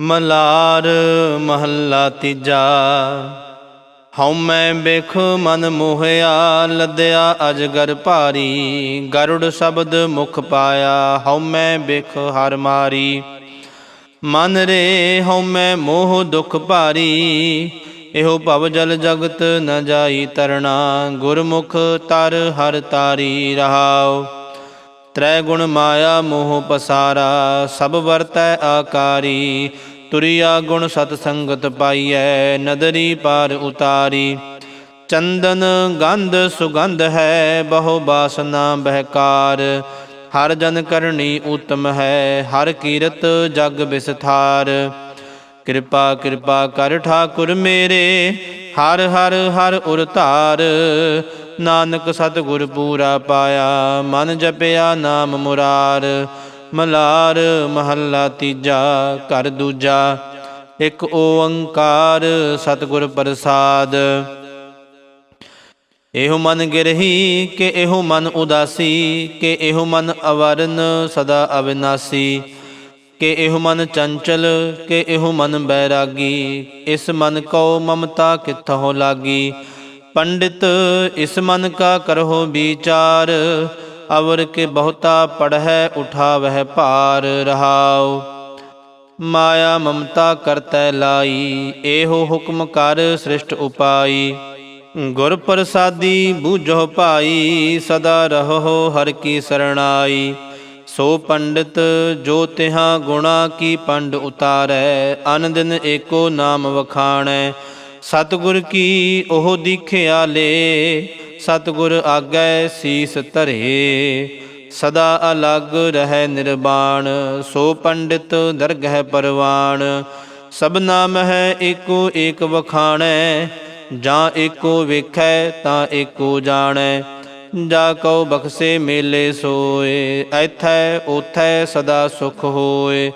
ਮਲਾਰ ਮਹੱਲਾ ਤੀਜਾ। ਹਉਮੈ ਬਿਖ ਮਨ ਮੋਹਿਆ, ਲੱਦਿਆ ਅਜਗਰ ਭਾਰੀ। ਗਰੁੜ ਸ਼ਬਦ ਮੁਖ ਪਾਇਆ ਹਉਮੈ ਬਿਖ ਹਰ ਮਾਰੀ। ਮਨ ਰੇ ਹਉਮੈ ਮੋਹ ਦੁਖ ਭਾਰੀ। ਇਹੋ ਭਵ ਜਲ ਜਗਤ ਨ ਜਾਈ ਤਰਣਾ, ਗੁਰਮੁਖ ਤਰ ਹਰ ਤਾਰੀ ਰਹਾਓ ਤ੍ਰੈ ਗੁਣ ਮਾਇਆ ਮੋਹ ਪਸਾਰਾ, ਸਭ ਵਰਤੈ ਆਕਾਰੀ। ਤੁਰਿਆ ਗੁਣ ਸਤ ਸੰਗਤ ਪਾਈਐ, ਨਦਰੀ ਪਾਰ ਉਤਾਰੀ। ਚੰਦਨ ਗੰਧ ਸੁਗੰਧ ਹੈ, ਬਹੁ ਬਾਸਨਾ ਬਹਿਕਾਰ। ਹਰ ਜਨ ਕਰਨੀ ਉਤਮ ਹੈ, ਹਰ ਕੀਰਤ ਜਗ ਵਿਸਥਾਰ ਕਿਰਪਾ ਕਿਰਪਾ ਕਰ ਠਾਕੁਰ ਮੇਰੇ ਹਰ ਹਰ ਹਰ ਉਰ ਧਾਰ ਨਾਨਕ ਸਤਿਗੁਰ ਪੂਰਾ ਪਾਇਆ, ਮਨ ਜਪਿਆ ਨਾਮ ਮੁਰਾਰ, ਮਲਾਰ ਮਹੱਲਾ ਤੀਜਾ, ਘਰ ਦੂਜਾ, ਇੱਕ ਓੰਕਾਰ ਸਤਿਗੁਰ ਪ੍ਰਸਾਦ। ਇਹੋ ਮਨ ਗਿਰਹੀ ਕਿ ਇਹੋ ਮਨ ਉਦਾਸੀ, ਕਿ ਇਹੋ ਮਨ ਅਵਰਨ ਸਦਾ ਅਵਿਨਾਸੀ। ਕਿ ਇਹੋ ਮਨ ਚੰਚਲ, ਕਿ ਇਹੋ ਮਨ ਬੈਰਾਗੀ। ਇਸ ਮਨ ਕੋ ਮਮਤਾ ਕਿੱਥੋਂ ਲਾਗੀ? ਪੰਡਿਤ, ਇਸ ਮਨ ਕਾ ਕਰਹੁ ਵਿਚਾਰ। ਅਵਰ ਕੇ ਬਹੁਤਾ ਪੜਹਿ, ਉਠਾਵਹਿ ਭਾਰ ਰਹਾਉ। ਮਾਇਆ ਮਮਤਾ ਕਰਤੈ ਲਾਈ, ਇਹੋ ਹੁਕਮ ਕਰ ਸ੍ਰਿਸ਼ਟ ਉਪਾਈ। ਗੁਰ ਪ੍ਰਸਾਦੀ ਬੂਝੋ ਭਾਈ, ਸਦਾ ਰਹੋ ਹਰ ਕੀ ਸਰਣਾਈ। ਸੋ ਪੰਡਿਤ, ਜੋ ਤਿਹਾਂ ਗੁਣਾ ਕੀ ਪੰਡ ਉਤਾਰੈ ਅਨ ਦਿਨ ਏਕੋ ਨਾਮ ਵਖਾਣੈ। ਸਤਿਗੁਰ ਕੀ ਉਹ ਦੀਖਿਆ ਲੇ ਸਤਿਗੁਰ ਆਗੈ ਸੀਸ ਧਰੇ। ਸਦਾ ਅਲਗ ਰਹਿ ਨਿਰਵਾਣ ਸੋ ਪੰਡਿਤ ਦਰਗਹਿ ਪਰਵਾਣ। ਸਭ ਨਾਮ ਹੈ ਏਕੋ ਏਕ ਵਖਾਣੈ, ਜਾਂ ਏਕੋ ਵੇਖੈ ਤਾਂ ਏਕੋ ਜਾਣੈ। ਜਾ ਕਉ ਬਖਸੇ ਮੇਲੇ ਸੋਏ, ਐਥੈ ਉਥੈ ਸਦਾ ਸੁਖ ਹੋਏ।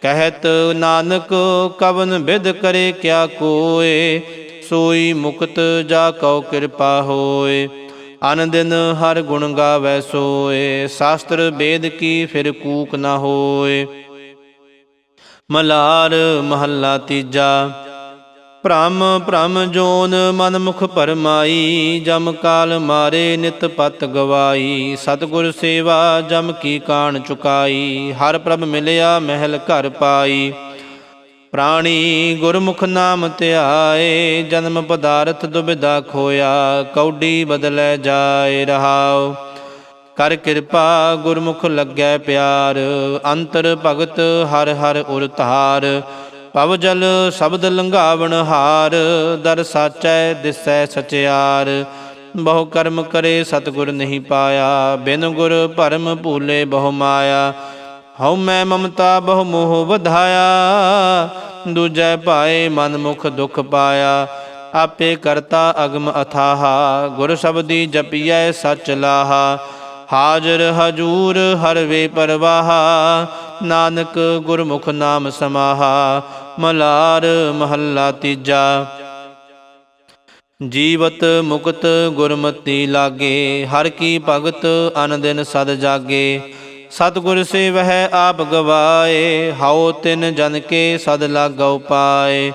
ਕਹਿਤ ਨਾਨਕ, ਕਵਨ ਬਿਦ ਕਰੇ ਕਿਆ ਕੋਏ? ਸੋਈ ਮੁਕਤ ਜਾ ਕਉ ਕਿਰਪਾ ਹੋਏ। ਅਨ ਦਿਨ ਹਰ ਗੁਣ ਗਾਵੈ ਸੋਏ, ਸ਼ਾਸਤਰ ਵੇਦ ਕੀ ਫਿਰ ਕੂਕ ਨਾ ਹੋਏ। ਮਲਾਰ ਮਹੱਲਾ ਤੀਜਾ ਭ੍ਰਮ ਭ੍ਰਮ ਜੋਨ ਮਨ ਮੁਖ ਪਰਮਾਈ ਜਮ ਕਾਲ ਮਾਰੇ ਨਿਤ ਪਤ ਗਵਾਈ। ਸਤਿਗੁਰ ਸੇਵਾ ਜਮ ਕੀ ਕਾਣ ਚੁਕਾਈ, ਹਰ ਪ੍ਰਭ ਮਿਲਿਆ ਮਹਿਲ ਘਰ ਪਾਈ। ਪ੍ਰਾਣੀ ਗੁਰਮੁਖ ਨਾਮ ਧਿਆਏ, ਜਨਮ ਪਦਾਰਥ ਦੁਬਿਧਾ ਖੋਇਆ, ਕੌਡੀ ਬਦਲੇ ਜਾਏ ਰਹਾਓ ਕਰ ਕਿਰਪਾ ਗੁਰਮੁਖ ਲੱਗੈ ਪਿਆਰ, ਅੰਤਰ ਭਗਤ ਹਰ ਹਰ ਉਰਤਾਰ ਧਾਰ ਪਵ ਜਲ ਸ਼ਬਦ ਲੰਘਾਵਣ ਹਾਰ, ਦਰ ਸਾਚੈ ਦਿਸੈ ਸਚਿਆਰ। ਬਹੁ ਕਰਮ ਕਰੇ ਸਤਗੁਰ ਨਹੀਂ ਪਾਇਆ, ਬਿਨ ਗੁਰ ਭਰਮ ਭੂਲੇ ਬਹੁ ਮਾਇਆ। ਹਉ ਮੈਂ ਮਮਤਾ ਬਹੁ ਮੋਹ ਵਧਾਇਆ, ਦੂਜੈ ਭਾਏ ਮਨ ਮੁਖ ਦੁਖ ਪਾਇਆ। ਆਪੇ ਕਰਤਾ ਅਗਮ ਅਥਾਹਾ, ਗੁਰ ਸ਼ਬਦੀ ਜਪੀਐ ਸਚ ਲਾਹਾ। ਹਾਜ਼ਰ ਹਜੂਰ ਹਰ ਵੇ ਪਰਵਾਹਾ, ਨਾਨਕ ਗੁਰਮੁਖ ਨਾਮ ਸਮਾਹਾ। ਮਲਾਰ ਮਹੱਲਾ ਤੀਜਾ। ਜੀਵਤ ਮੁਕਤ ਗੁਰਮਤੀ ਲਾਗੇ, ਹਰ ਕੀ ਭਗਤ ਅਨ ਦਿਨ ਸਦ ਜਾਗੇ। ਸਤਿਗੁਰ ਸੇਵਹਿ ਆਪ ਗਵਾਏ, ਹਉ ਤਿਨ ਜਨ ਕੇ ਸਦ ਲਾਗਉ ਪਾਏ।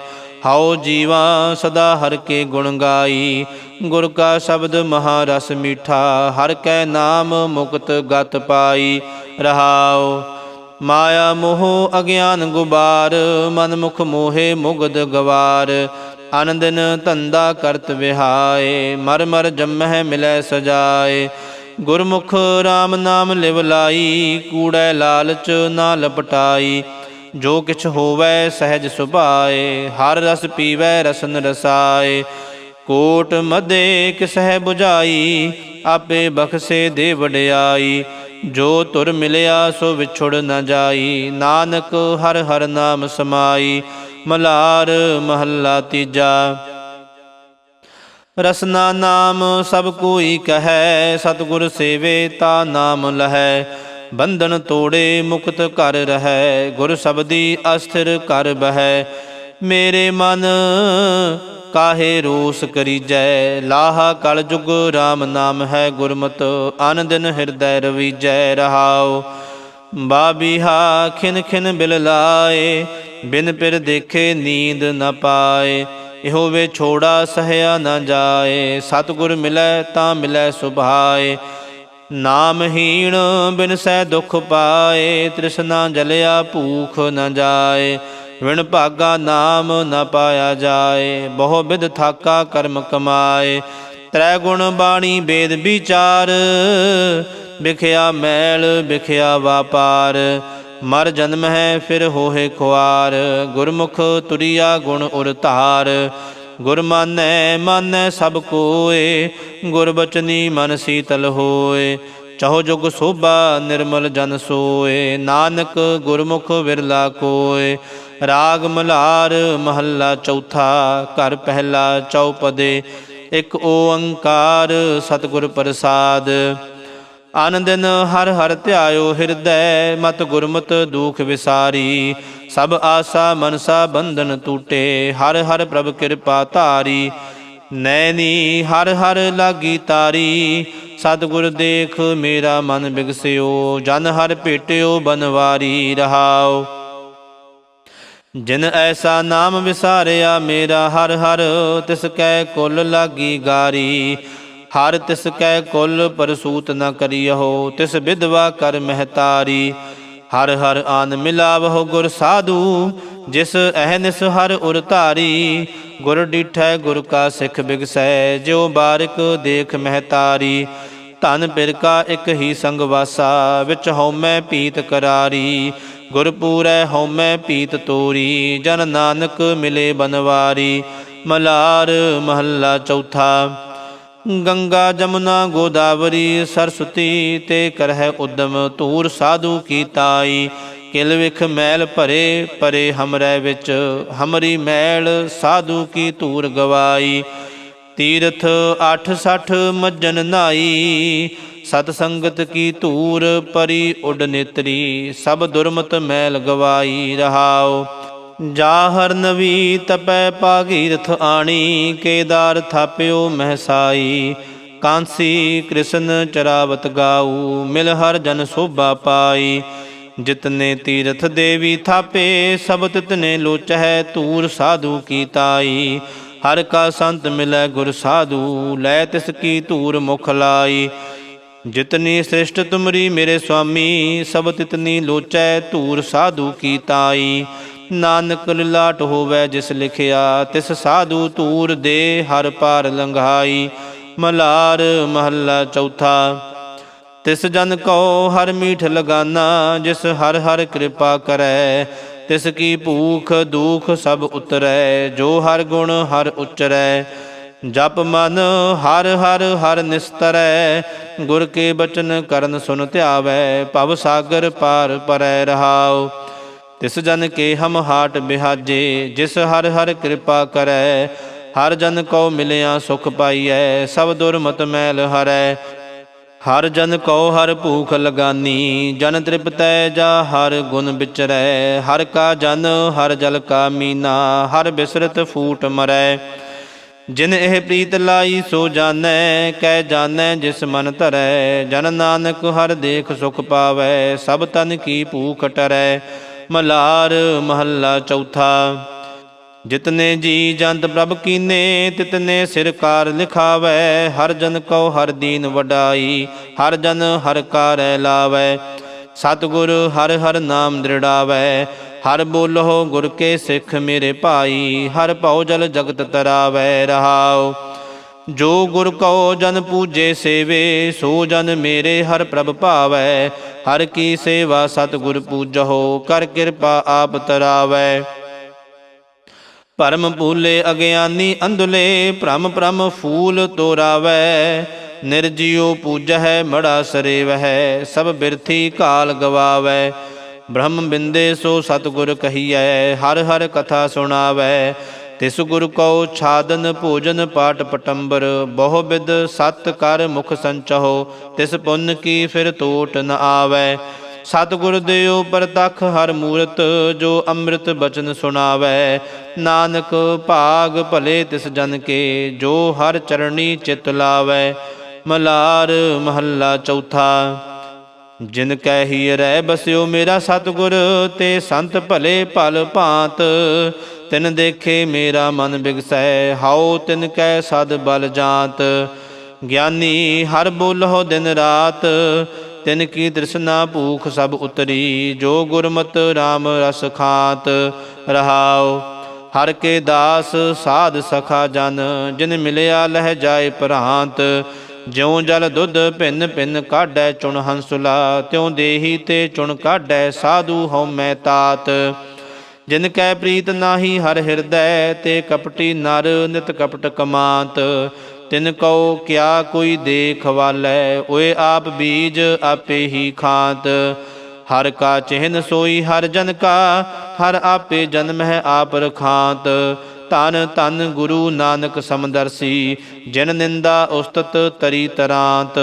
ਹਉ ਜੀਵਾ ਸਦਾ ਹਰ ਕੇ ਗੁਣ ਗਾਈ। ਗੁਰ ਕਾ ਸ਼ਬਦ ਮਹਾ ਰਸ ਮੀਠਾ, ਹਰ ਕੈ ਨਾਮ ਮੁਕਤ ਗਤ ਪਾਈ। ਰਹਾਓ ਮਾਇਆ ਮੋਹ ਅਗਿਆਨ ਗੁਬਾਰ ਮਨ ਮੁਖ ਮੋਹੇ ਮੁਗਦ ਗਵਾਰ। ਆਨੰਦਨ ਧੰਦਾ ਕਰਤ ਵਿਹਾਏ, ਮਰ ਮਰ ਜੰਮਹਿ ਮਿਲੈ ਸਜਾਏ। ਗੁਰਮੁਖ RAM ਨਾਮ ਲਿਵ ਲਾਈ, ਕੂੜੈ ਲਾਲਚ ਨਾ ਲਪਟਾਈ। ਜੋ ਕਿਛ ਹੋਵੈ ਸਹਿਜ ਸੁਭਾਏ, ਹਰ ਰਸ ਪੀਵੈ ਰਸਨ ਰਸਾਏ। ਕੋਟ ਮਦੇ ਕਿਸਹਿ 부ਝਾਈ ਆਪੇ ਬਖਸੇ ਦੇ ਵਡਿਆਈ। ਜੋ ਤੁਰ ਮਿਲਿਆ ਸੋ ਵਿਛੁੜ ਨ ਜਾਈ। ਨਾਨਕ ਹਰ ਹਰ ਨਾਮ ਸਮਾਈ। ਮਲਾਰ ਮਹੱਲਾ ਤੀਜਾ। ਰਸਨਾ ਨਾਮ ਸਭ ਕੋਈ ਕਹੈ। ਸਤਿਗੁਰ ਸੇਵੇ ਤਾ ਨਾਮ ਲਹੈ। ਬੰਧਨ ਤੋੜੇ ਮੁਕਤ ਕਰ ਰਹੈ। ਗੁਰ ਸਬਦੀ ਅਸਥਿਰ ਕਰ ਬਹੈ। ਮੇਰੇ ਮਨ ਕਾਹੇ ਰੋਸ ਕਰੀਜੈ? ਲਾਹਾ ਕਲ ਜੁਗ RAM ਨਾਮ ਹੈ ਗੁਰਮਤਿ ਅਨ ਦਿਨ ਹਿਰਦੈ ਰਵੀਜੈ। ਰਹਾਉ ਬਾਬੀਹਾ ਖਿਨ ਖਿਨ ਬਿਲ ਲਾਏ, ਬਿਨ ਪਿਰ ਦੇਖੇ ਨੀਂਦ ਨ ਪਾਏ। ਇਹੋ ਵੇ ਛੋੜਾ ਸਹਿਆ ਨ ਜਾਏ, ਸਤਿਗੁਰ ਮਿਲੈ ਤਾਂ ਮਿਲੈ ਸੁਭਾਏ। ਨਾਮਹੀਣ ਬਿਨ ਸਹਿ ਦੁਖ ਪਾਏ, ਤ੍ਰਿਸ਼ਨਾ ਜਲਿਆ ਭੂਖ ਨ ਜਾਏ। ਵਿਣ ਭਾਗਾ ਨਾਮ ਨ ਪਾਇਆ ਜਾਏ, ਬਹੁ ਬਿਦ ਥਾਕਾ ਕਰਮ ਕਮਾਏ। ਤ੍ਰੈ ਗੁਣ ਬਾਣੀ ਵੇਦ ਵਿਚਾਰ, ਵਿਖਿਆ ਮੈਲ, ਵਿਖਿਆ ਵਾਪਾਰ। ਮਰ ਜਨਮ ਹੈ ਫਿਰ ਹੋਏ ਖੁਆਰ, ਗੁਰਮੁਖ ਤੁਰਿਆ ਗੁਣ ਉਰ ਧਾਰ। ਗੁਰ ਮਾਨੈ ਸਭ ਕੋਏ ਗੁਰਬਚਨੀ ਮਨ ਸੀਤਲ ਹੋਏ। ਚਹੁ ਜੁਗ ਸੋਭਾ ਨਿਰਮਲ ਜਨ ਸੋਏ, ਨਾਨਕ ਗੁਰਮੁਖ ਵਿਰਲਾ ਕੋਏ। ਰਾਗ ਮਲਾਰ ਮਹੱਲਾ ਚੌਥਾ, ਘਰ ਪਹਿਲਾ ਚੌਪਦੇ, ਇੱਕ ਓੰਕਾਰ ਸਤਿਗੁਰ ਪ੍ਰਸਾਦ। ਆਨੰਦਨ ਹਰ ਹਰ ਧਿਆਇਓ ਹਿਰਦੈ, ਮਤ ਗੁਰਮਤ ਦੁਖ ਵਿਸਾਰੀ। ਸਭ ਆਸਾ ਮਨਸਾ ਬੰਧਨ ਟੂਟੇ, ਹਰ ਹਰ ਪ੍ਰਭ ਕਿਰਪਾ ਧਾਰੀ। ਨੈਣੀ ਹਰ ਹਰ ਲਾਗੀ ਤਾਰੀ, ਸਤਿਗੁਰ ਦੇਖ ਮੇਰਾ ਮਨ ਬਿਗਸਿਓ, ਜਨ ਹਰ ਭੇਟਿਓ ਬਨਵਾਰੀ ਰਹਾਓ। ਜਿਨ ਐਸਾ ਨਾਮ ਵਿਸਾਰਿਆ, ਮੇਰਾ ਹਰ ਹਰ ਤਿਸ ਕੈ ਕੁਲ ਲਾਗੀ ਗਾਰੀ। ਹਰ ਤਿਸ ਕੈ ਕੁੱਲ ਪਰਸੂਤ ਨ ਕਰਿਓ ਤਿਸ ਵਿਧਵਾ ਕਰ ਮਹਤਾਰੀ। ਹਰ ਹਰ ਆਨ ਮਿਲਾਵਹੁ ਗੁਰ ਸਾਧੂ, ਜਿਸ ਅਹਨਿਸ ਹਰ ਉਰ ਧਾਰੀ। ਗੁਰ ਡਿਠੈ ਗੁਰ ਕਾ ਸਿੱਖ ਬਿਗਸੈ, ਜਿਉ ਬਾਰਿਕ ਦੇਖ ਮਹਤਾਰੀ। ਧਨ ਪਿਰ ਕਾ ਇੱਕ ਹੀ ਸੰਗ ਵਾਸਾ ਵਿੱਚ ਹਉਮੈ ਪੀਤ ਕਰਾਰੀ। ਗੁਰ ਪੂਰੈ ਹਉਮੈ ਪੀਤ ਤੋਰੀ, ਜਨ ਨਾਨਕ ਮਿਲੇ ਬਨਵਾਰੀ। ਮਲਾਰ ਮਹੱਲਾ ਚੌਥਾ, ਗੰਗਾ ਜਮਨਾ ਗੋਦਾਵਰੀ ਸਰਸਤੀ ਤੇ ਕਰਹਿ ਉਦਮ ਤੂਰ ਸਾਧੂ ਕੀ ਤਾਈ। ਕਿਲ ਵਿਖ ਮੈਲ ਭਰੇ, ਪਰੇ ਹਮਰੈ ਵਿੱਚ, ਹਮਰੀ ਮੈਲ ਸਾਧੂ ਕੀ ਤੂਰ ਗਵਾਈ। ਤੀਰਥ 860 ਮੱਜਨ ਨਾਈ, ਸਤ ਸੰਗਤ ਕੀ ਧੂਰ ਪਰੀ ਉਡ ਨੇਤਰੀ, ਸਭ ਦੁਰਮਤ ਮੈਲ ਗਵਾਈ ਰਹਾਓ ਜਾਹਰ ਨਵੀ ਤਪੈ ਭਾਗੀਰਥ ਆਣੀ, ਕੇਦਾਰ ਥਾਪਿਓ ਮਹਸਾਈ। ਕਾਂਸੀ ਕ੍ਰਿਸ਼ਨ ਚਰਾਵਤ ਗਾਊ, ਮਿਲ ਹਰ ਜਨ ਸੋਭਾ ਪਾਈ। ਜਿਤਨੇ ਤੀਰਥ ਦੇਵੀ ਥਾਪੇ, ਸਭ ਤਿਤਨੇ ਲੋਚਹਿ ਧੂਰ ਸਾਧੂ ਕੀ ਤਾਈ। ਹਰ ਕਾ ਸੰਤ ਮਿਲੈ ਗੁਰ ਸਾਧੂ, ਲੈ ਤਿਸ ਕੀ ਧੂਰ ਮੁਖ ਲਾਈ। ਜਿਤਨੀ ਸ੍ਰਿਸ਼ਟ ਤੁਮਰੀ ਮੇਰੇ ਸੁਆਮੀ ਸਭ ਤਿਤਨੀ ਲੋਚੈ ਧੂਰ ਸਾਧੂ ਕੀ ਤਾਈ। ਨਾਨਕ ਲਿਲਾਟ ਹੋਵੇ ਜਿਸ ਲਿਖਿਆ, ਤਿਸ ਸਾਧੂ ਧੂਰ ਦੇ ਹਰ ਪਾਰ ਲੰਘਾਈ। ਮਲਾਰ ਮਹੱਲਾ ਚੌਥਾ, ਤਿਸ ਜਨ ਕੋ ਹਰ ਮੀਠ ਲਗਾਨਾ, ਜਿਸ ਹਰ ਹਰ ਕਿਰਪਾ ਕਰੈ। ਤਿਸ ਕੀ ਭੂਖ ਦੁਖ ਸਭ ਉਤਰੈ, ਜੋ ਹਰ ਗੁਣ ਹਰ ਉਚਰੈ। ਜਪ ਮਨ ਹਰ ਹਰ ਹਰ ਨਿਸਤਰੈ, ਗੁਰ ਕੇ ਬਚਨ ਕਰਨ ਸੁਨ ਧਿਆਵੈ, ਭਵ ਸਾਗਰ ਪਾਰ ਪਰੈ ਰਹਾਉ। ਤਿਸ ਜਨ ਕੇ ਹਮ ਹਾਟ ਬਿਹਾਜੇ, ਜਿਸ ਹਰ ਹਰ ਕਿਰਪਾ ਕਰੈ। ਹਰ ਜਨ ਕੋ ਮਿਲਿਆ ਸੁਖ ਪਾਈਐ, ਸਭ ਦੁਰਮਤ ਮੈਲ ਹਰੈ। ਹਰ ਜਨ ਕੋ ਹਰ ਭੂਖ ਲਗਾਨੀ, ਜਨ ਤ੍ਰਿਪਤੈ ਜਾ ਹਰ ਗੁਣ ਵਿਚਰੈ। ਹਰ ਕਾ ਜਨ, ਹਰ ਜਲ ਕਾ ਮੀਨਾ, ਹਰ ਬਿਸਰਤ ਫੂਟ ਮਰੈ। ਜਿਨ ਇਹ ਪ੍ਰੀਤ ਲਾਈ ਸੋ ਜਾਣੈ ਕਹਿ ਜਾਣੈ ਜਿਸ ਮਨ ਧਰੈ। ਜਨ ਨਾਨਕ ਹਰ ਦੇਖ ਸੁਖ ਪਾਵੈ, ਸਭ ਤਨ ਕੀ ਭੂਖ ਟਰੈ। ਮਲਾਰ ਮਹੱਲਾ ਚੌਥਾ। ਜਿਤਨੇ ਜੀ ਜੰਤ ਪ੍ਰਭ ਕੀਨੇ, ਤਿਤਨੇ ਸਿਰ ਕਾਰ ਲਿਖਾਵੈ। ਹਰ ਜਨ ਕਉ ਹਰ ਦੀਨ ਵਡਾਈ, ਹਰ ਜਨ ਹਰ ਕਾਰੈ ਲਾਵੈ। ਸਤਿਗੁਰ ਹਰ ਹਰ ਨਾਮ ਦ੍ਰਿੜਾਵੈ। ਹਰ ਬੋਲੋ ਗੁਰ ਕੇ ਸਿੱਖ ਮੇਰੇ ਭਾਈ, ਹਰ ਭਉ ਜਲ ਜਗਤ ਤਰਾਵੈ। ਰਹਾਓ ਜੋ ਗੁਰ ਕਉ ਜਨ ਪੂਜੇ ਸੇਵੇ, ਸੋ ਜਨ ਮੇਰੇ ਹਰ ਪ੍ਰਭ ਭਾਵੈ। ਹਰ ਕੀ ਸੇਵਾ ਸਤਿਗੁਰ ਪੂਜਹੁ, ਕਰ ਕਿਰਪਾ ਆਪ ਤਰਾਵੈ। ਪਰਮ ਭੂਲੇ ਅਗਿਆਨੀ ਅੰਧਲੇ, ਭ੍ਰਮ ਭ੍ਰਮ ਫੂਲ ਤੋਰਾਵੈ। ਨਿਰਜੀਉ ਪੂਜਹਿ, ਮੜਾ ਸਰੇਵਹਿ, ਸਭ ਬਿਰਥੀ ਕਾਲ ਗਵਾਵੈ। ਬ੍ਰਹਮ ਬਿੰਦੇ ਸੋ ਸਤਿਗੁਰ ਕਹੀਐ, ਹਰ ਹਰ ਕਥਾ ਸੁਣਾਵੈ। ਤਿਸ ਗੁਰ ਕਉ ਛਾਦਨ ਭੋਜਨ ਪਾਟ ਪਟੰਬਰ, ਬਹੁ ਬਿਦ ਸਤ ਕਰ ਮੁਖ ਸੰਚਹੁ, ਤਿਸ ਪੁੰਨ ਕੀ ਫਿਰ ਟੋਟ ਨ ਆਵੈ। ਸਤਿਗੁਰ ਦਿਓ ਪ੍ਰਤਖ ਹਰ ਮੂਰਤ, ਜੋ ਅੰਮ੍ਰਿਤ ਬਚਨ ਸੁਣਾਵੈ। ਨਾਨਕ ਭਾਗ ਭਲੇ ਤਿਸ ਜਨ ਕੇ, ਜੋ ਹਰ ਚਰਣੀ ਚਿਤ ਲਾਵੈ। ਮਲਾਰ ਮਹੱਲਾ ਚੌਥਾ, ਜਿਨ ਕੈ ਹੀ ਰਹਿ ਬਸਿਓ ਮੇਰਾ ਸਤਿਗੁਰ, ਤੇ ਸੰਤ ਭਲੇ ਭਲ ਭਾਂਤ। ਤਿਨ ਦੇਖੇ ਮੇਰਾ ਮਨ ਬਿਗਸੈ, ਹਾਉ ਤਿਨ ਕੈ ਸਦ ਬਲ ਜਾਤ। ਗਿਆਨੀ ਹਰ ਬੋਲਹੁ ਦਿਨ ਰਾਤ ਤਿਨ ਕੀ ਦ੍ਰਿਸ਼ਨਾ ਭੂਖ ਸਭ ਉਤਰੀ, ਜੋ ਗੁਰਮਤ RAM ਰਸ ਖਾਤ ਰਹਾਉ। ਹਰ ਕੇ ਦਾਸ ਸਾਧ ਸਖਾ ਜਨ, ਜਿਨ ਮਿਲਿਆ ਲਹਿ ਜਾਏ ਪ੍ਰਾਂਤ ਜਿਉ ਜਲ ਦੁੱਧ ਭਿੰਨ ਭਿੰਨ ਕਾਢੈ ਚੁਣ ਹੰਸੁਲਾ, ਤਿਉ ਦੇਹੀ ਤੇ ਚੁਣ ਕਾਢੈ ਸਾਧੂ ਹਉ ਮੈਂ ਤਾਤ। ਜਿਨ ਕੈ ਪ੍ਰੀਤ ਨਾਹੀ ਹਰ ਹਿਰਦੈ, ਤੇ ਕਪਟੀ ਨਰ ਨਿਤ ਕਪਟ ਕਮਾਂਤ। ਤਿਨ ਕਉ ਕਿਆ ਕੋਈ ਦੇਖ ਵਾਲੈ, ਓਏ ਆਪ ਬੀਜ ਆਪੇ ਹੀ ਖਾਂਤ। ਹਰ ਕਾ ਚਿਹਨ ਸੋਈ, ਹਰ ਜਨ ਕਾ, ਹਰ ਆਪੇ ਜਨਮ ਹੈ ਆਪ ਰਖਾਂਤ। ਧਨ ਧਨ ਗੁਰੂ ਨਾਨਕ ਸਮਦਰਸੀ ਜਿਨ ਨਿੰਦਾ ਉਸਤਤ ਤਰੀ ਤਰਾਂਤ।